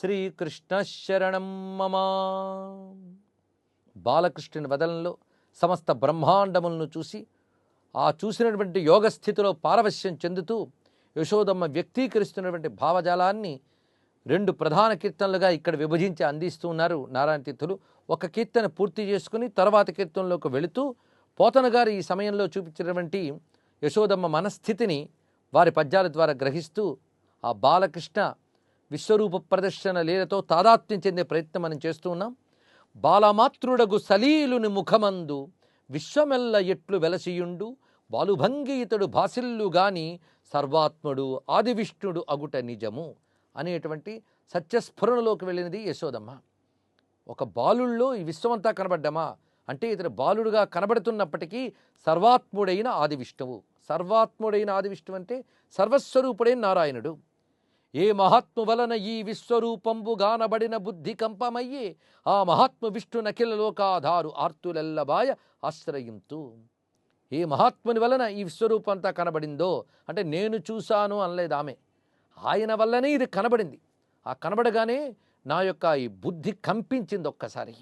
శ్రీకృష్ణ శరణం మమా. బాలకృష్ణుని వదనంలో సమస్త బ్రహ్మాండములను చూసి ఆ చూసినటువంటి యోగ స్థితిలో పారవశ్యం చెందుతూ యశోదమ్మ వ్యక్తీకరిస్తున్నటువంటి భావజాలాన్ని రెండు ప్రధాన కీర్తనలుగా ఇక్కడ విభజించి అందిస్తూ ఉన్నారు నారాయణ తీర్థులు. ఒక కీర్తన పూర్తి చేసుకుని తర్వాత కీర్తనలోకి వెళుతూ పోతన గారు ఈ సమయంలో చూపించినటువంటి యశోదమ్మ మనస్థితిని వారి పద్యాల ద్వారా గ్రహిస్తూ ఆ బాలకృష్ణ విశ్వరూప ప్రదర్శన లీలతో తాదాత్మ్యం చెందే ప్రయత్నం మనం చేస్తూ ఉన్నాం. బాలమాతృడగు సలీలుని ముఖమందు విశ్వమెల్ల ఎట్లు వెలసియుండు బాలుభంగి ఇతడు భాసిల్లు గాని సర్వాత్ముడు ఆదివిష్ణుడు అగుట నిజము అనేటువంటి సత్యస్ఫురణలోకి వెళ్ళినది యశోదమ్మ. ఒక బాలుల్లో ఈ విశ్వమంతా కనబడ్డమా? అంటే ఇతడు బాలుడుగా కనబడుతున్నప్పటికీ సర్వాత్ముడైన ఆది విష్ణువు సర్వాత్ముడైన ఆది విష్ణువు అంటే సర్వస్వరూపుడైన నారాయణుడు. ఏ మహాత్ము వలన ఈ విశ్వరూపంబు గానబడిన బుద్ధి కంపమయ్యే ఆ మహాత్మ విష్ణు నకిల లోకాధారు ఆర్తులెల్లబాయ ఆశ్రయింతు. ఏ మహాత్ముని వలన ఈ విశ్వరూపం అంతా కనబడిందో అంటే నేను చూశాను అనలేదు ఆమె. ఆయన వల్లనే ఇది కనబడింది. ఆ కనబడగానే నా యొక్క ఈ బుద్ధి కంపించింది ఒక్కసారి.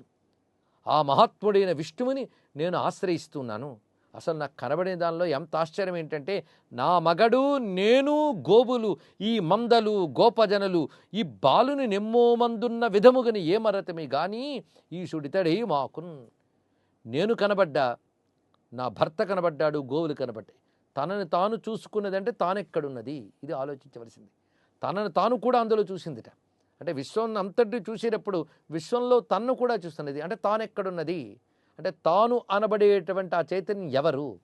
ఆ మహాత్ముడైన విష్ణువుని నేను ఆశ్రయిస్తున్నాను. అసలు నాకు కనబడే దానిలో ఎంత ఆశ్చర్యం ఏంటంటే నా మగడు నేను గోవులు ఈ మందలు గోపజనులు ఈ బాలుని నెమ్మో మందున్న విధముగని ఏ మరతమి కానీ ఈ సుడితడే మాకున్. నేను కనబడ్డా నా భర్త కనబడ్డాడు గోవులు కనబడ్డాయి. తనని తాను చూసుకున్నదంటే తానెక్కడున్నది? ఇది ఆలోచించవలసింది. తనను తాను కూడా అందులో చూసిందిట. అంటే విశ్వం అంతటి చూసేటప్పుడు విశ్వంలో తన్ను కూడా చూస్తున్నది. అంటే తానెక్కడున్నది? అంటే తాను అనబడేటువంటి ఆ చైతన్యం ఎవరు?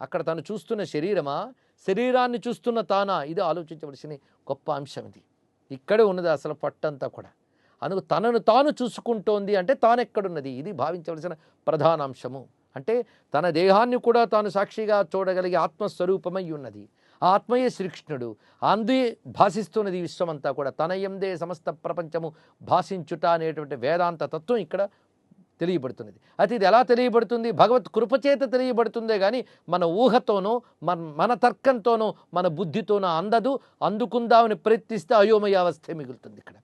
అక్కడ తను చూస్తున్న శరీరమా? శరీరాన్ని చూస్తున్న తానా? ఇది ఆలోచించవలసిన గొప్ప అంశం ఇది. ఇక్కడే ఉన్నది అసలు పట్టంతా కూడా. అందుకు తనను తాను చూసుకుంటోంది అంటే తానెక్కడున్నది? ఇది భావించవలసిన ప్రధాన అంశము. అంటే తన దేహాన్ని కూడా తాను సాక్షిగా చూడగలిగే ఆత్మస్వరూపమై ఉన్నది. ఆ ఆత్మయే శ్రీకృష్ణుడు. అందే భాషిస్తున్నది ఈ విశ్వమంతా కూడా. తన ఎందే సమస్త ప్రపంచము భాషించుట అనేటువంటి వేదాంత తత్వం ఇక్కడ తెలియబడుతున్నది. అయితే ఇది ఎలా తెలియబడుతుంది? భగవత్ కృపచేత తెలియబడుతుందే కానీ మన ఊహతోనో మన మన తర్కంతోనో మన బుద్ధితోనో అందదు. అందుకుందామని ప్రయత్నిస్తే అయోమయావస్థే మిగులుతుంది ఇక్కడ.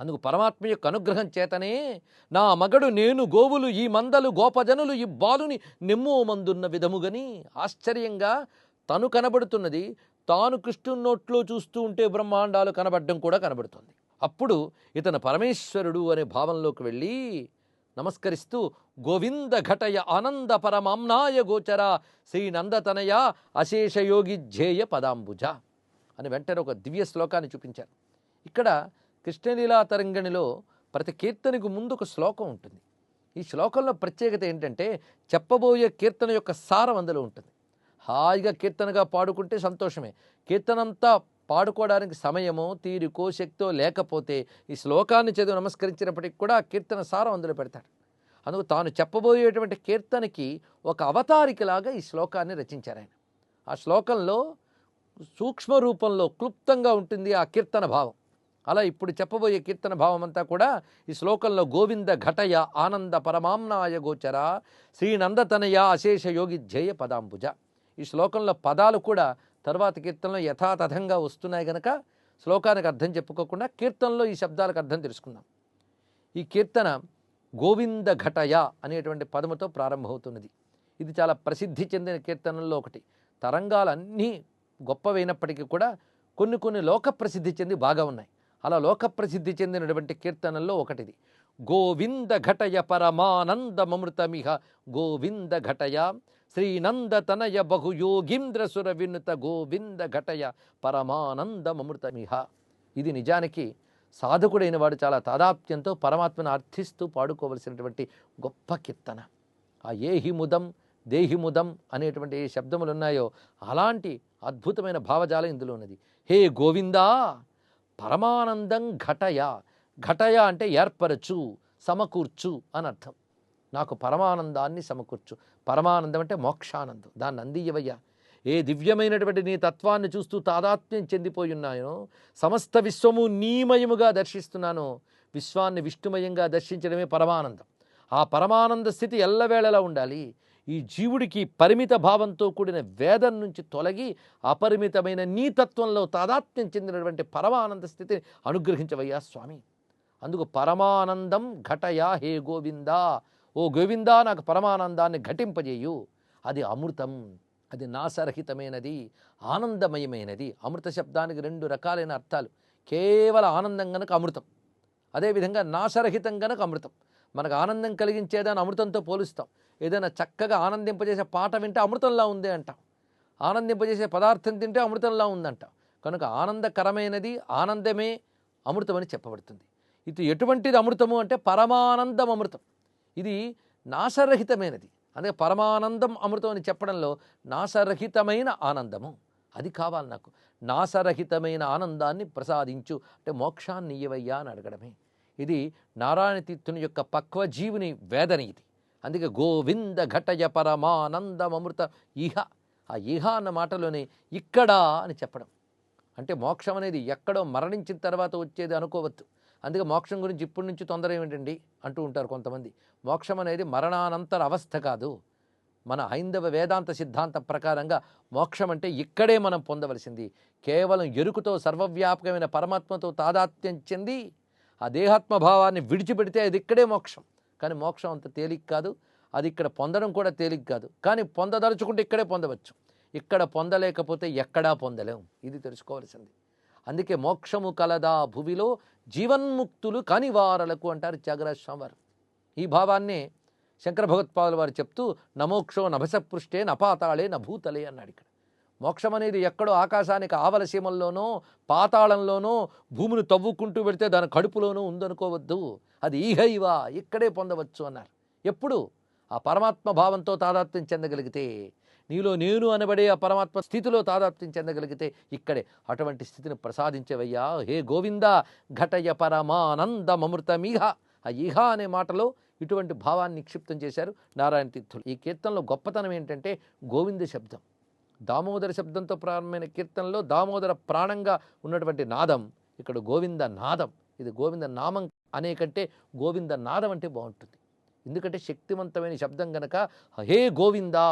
అందుకు పరమాత్మ యొక్క అనుగ్రహం చేతనే నా మగడు నేను గోవులు ఈ మందలు గోపజనులు ఈ బాలుని నెమ్మో మందున్న విధముగని ఆశ్చర్యంగా తను కనబడుతున్నది. తాను కృష్ణుని నోట్లో చూస్తూ ఉంటే బ్రహ్మాండాలు కనబడడం కూడా కనబడుతుంది. అప్పుడు ఇతను పరమేశ్వరుడు అనే భావంలోకి వెళ్ళి నమస్కరిస్తూ గోవింద ఘటయ ఆనంద పరమాంనాయ గోచర శ్రీ నందతనయ అశేషయోగి ధ్యేయ పదాంబుజ అని వెంటనే ఒక దివ్య శ్లోకాన్ని చూపించారు. ఇక్కడ కృష్ణలీలా తరంగిణిలో ప్రతి కీర్తనకు ముందు ఒక శ్లోకం ఉంటుంది. ఈ శ్లోకంలో ప్రత్యేకత ఏంటంటే చెప్పబోయే కీర్తన యొక్క సారం అందులో ఉంటుంది. హాయిగా కీర్తనగా పాడుకుంటే సంతోషమే. కీర్తనంతా పాడుకోవడానికి సమయమో తీరికో శక్తో లేకపోతే ఈ శ్లోకాన్ని చదివి నమస్కరించినప్పటికి కూడా కీర్తన సారం అందులో పెడతాడు. అందుకు తాను చెప్పబోయేటువంటి కీర్తనకి ఒక అవతారికలాగా ఈ శ్లోకాన్ని రచించారు ఆయన. ఆ శ్లోకంలో సూక్ష్మ రూపంలో క్లుప్తంగా ఉంటుంది ఆ కీర్తన భావం. అలా ఇప్పుడు చెప్పబోయే కీర్తన భావం అంతా కూడా ఈ శ్లోకంలో గోవింద ఘటయ ఆనంద పరమామ్నాయ గోచర శ్రీనందతనయ అశేష యోగి ధ్యేయ పదాంబుజ. ఈ శ్లోకంలో పదాలు కూడా తర్వాత కీర్తనలో యథాతథంగా వస్తున్నాయి గనక శ్లోకానికి అర్థం చెప్పుకోకుండా కీర్తనలో ఈ శబ్దాలకు అర్థం తెలుసుకుందాం. ఈ కీర్తన గోవింద ఘటయ అనేటువంటి పదముతో ప్రారంభమవుతున్నది. ఇది చాలా ప్రసిద్ధి చెందిన కీర్తనల్లో ఒకటి. తరంగాలన్నీ గొప్పవైనప్పటికీ కూడా కొన్ని కొన్ని లోక ప్రసిద్ధి చెంది బాగా ఉన్నాయి. అలా లోక ప్రసిద్ధి చెందినటువంటి కీర్తనల్లో ఒకటిది. గోవింద ఘటయ పరమానందమృతమిహ గోవింద ఘటయ శ్రీనందతనయ బహుయోగీంద్ర సుర వినుత గోవింద ఘటయ పరమానందమృతమిహ ఇది నిజానికి సాధకుడైన వాడు చాలా తాదాప్యంతో పరమాత్మను అర్థిస్తూ పాడుకోవలసినటువంటి గొప్ప కీర్తన. ఆ ఏహి ముదం దేహి ముదం అనేటువంటి ఏ శబ్దములు ఉన్నాయో అలాంటి అద్భుతమైన భావజాలం ఇందులో ఉన్నది హే గోవిందా పరమానందం ఘటయ. ఘటయ అంటే ఏర్పరచు సమకూర్చు అని అర్థం నాకు పరమానందాన్ని సమకూర్చు. పరమానందం అంటే మోక్షానందం. దాన్ని అందియవయ్యా ఏ దివ్యమైనటువంటి నీ తత్వాన్ని చూస్తూ తాదాత్మ్యం చెందిపోయి ఉన్నాయో సమస్త విశ్వము నీమయముగా దర్శిస్తున్నాను విశ్వాన్ని విష్ణుమయంగా దర్శించడమే పరమానందం. ఆ పరమానంద స్థితి ఎల్లవేళలా ఉండాలి. ఈ జీవుడికి పరిమిత భావంతో కూడిన వేదం నుంచి తొలగి అపరిమితమైన నీ తత్వంలో తాదాత్మ్యం చెందినటువంటి పరమానంద స్థితిని అనుగ్రహించవయ్యా స్వామి. అందుకు పరమానందం ఘటయా హే గోవిందా. ఓ గోవిందా నాకు పరమానందాన్ని ఘటింపజేయు. అది అమృతం అది నాసరహితమైనది ఆనందమయమైనది. అమృత శబ్దానికి రెండు రకాలైన అర్థాలు. కేవల ఆనందం గనక అమృతం. అదేవిధంగా నాశరహితం గనక అమృతం. మనకు ఆనందం కలిగించేదాన్ని అమృతంతో పోలుస్తాం. ఏదైనా చక్కగా ఆనందింపజేసే పాట వింటే అమృతంలా ఉంది అంటాం. ఆనందింపజేసే పదార్థం తింటే అమృతంలా ఉందంటాం. కనుక ఆనందకరమైనది ఆనందమే అమృతమని చెప్పబడుతుంది. ఇది ఎటువంటిది అమృతము అంటే పరమానందం అమృతం. ఇది నాశరహితమైనది. అందుకే పరమానందం అమృతం అని చెప్పడంలో నాశరహితమైన ఆనందము. అది కావాలి నాకు. నాశరహితమైన ఆనందాన్ని ప్రసాదించు. అంటే మోక్షాన్ని ఇయ్యవయ్యా అని అడగడమే. ఇది నారాయణ తీర్థుని యొక్క పక్వజీవుని వేదన ఇది. అందుకే గోవింద ఘటయ పరమానందమృత ఇహ. ఆ ఇహ అన్న మాటలోనే ఇక్కడ అని చెప్పడం. అంటే మోక్షం అనేది ఎక్కడో మరణించిన తర్వాత వచ్చేది అనుకోవద్దు. అందుకే మోక్షం గురించి ఇప్పటి నుంచి తొందర ఏమిటండి అంటూ ఉంటారు కొంతమంది. మోక్షం అనేది మరణానంతర అవస్థ కాదు. మన హైందవ వేదాంత సిద్ధాంతం ప్రకారంగా మోక్షం అంటే ఇక్కడే మనం పొందవలసింది. కేవలం ఎరుకుతో సర్వవ్యాపకమైన పరమాత్మతో తాదాత్మ్యం చెంది ఆ దేహాత్మ భావాన్ని విడిచిపెడితే అది ఇక్కడే మోక్షం. కానీ మోక్షం అంత తేలిక కాదు. అది ఇక్కడ పొందడం కూడా తేలిక కాదు. కానీ పొందదలుచుకుంటే ఇక్కడే పొందవచ్చు. ఇక్కడ పొందలేకపోతే ఎక్కడా పొందలేం. ఇది తెలుసుకోవాల్సింది. అందుకే మోక్షము కలదా భువిలో జీవన్ముక్తులు కాని వారలకు అంటారు త్యాగరాజ స్వామి వారు ఈ భావాన్నే శంకర భగవత్పాదుల వారు చెప్తూ నమోక్షో నభసపృష్టే నపాతాళే నభూతలే అన్నాడు ఇక్కడ. మోక్షం అనేది ఎక్కడో ఆకాశానికి ఆవలసీమల్లోనో పాతాళంలోనో భూమిని తవ్వుకుంటూ పెడితే దాని కడుపులోనూ ఉందనుకోవద్దు. అది ఈహైవ ఇక్కడే పొందవచ్చు అన్నారు. ఎప్పుడు? ఆ పరమాత్మ భావంతో తాదాత్మ్యం చెందగలిగితే నీలో నేను అనబడే ఆ పరమాత్మ స్థితిలో తాదాత్మ్యం చెందగలిగితే ఇక్కడే అటువంటి స్థితిని ప్రసాదించవయ్యా. హే గోవింద ఘటయ పరమానందమృతమీహ ఆ ఈహ అనే మాటలో ఇటువంటి భావాన్ని నిక్షిప్తం చేశారు నారాయణ తీర్థులు. ఈ కీర్తనలో గొప్పతనం ఏంటంటే గోవింద శబ్దం. దామోదర శబ్దంతో ప్రారంభమైన కీర్తనలో దామోదర ప్రాణంగా ఉన్నటువంటి నాదం ఇక్కడ గోవింద నాదం ఇది గోవింద నామం అనే కంటే గోవింద నాదం అంటే బాగుంటుంది. ఎందుకంటే శక్తివంతమైన శబ్దం గనక హే గోవిందా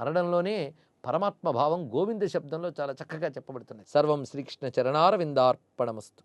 అనడంలోనే పరమాత్మ భావం గోవింద శబ్దంలో చాలా చక్కగా చెప్పబడుతున్నాయి. సర్వం శ్రీకృష్ణ చరణారవిందార్పణమస్తు.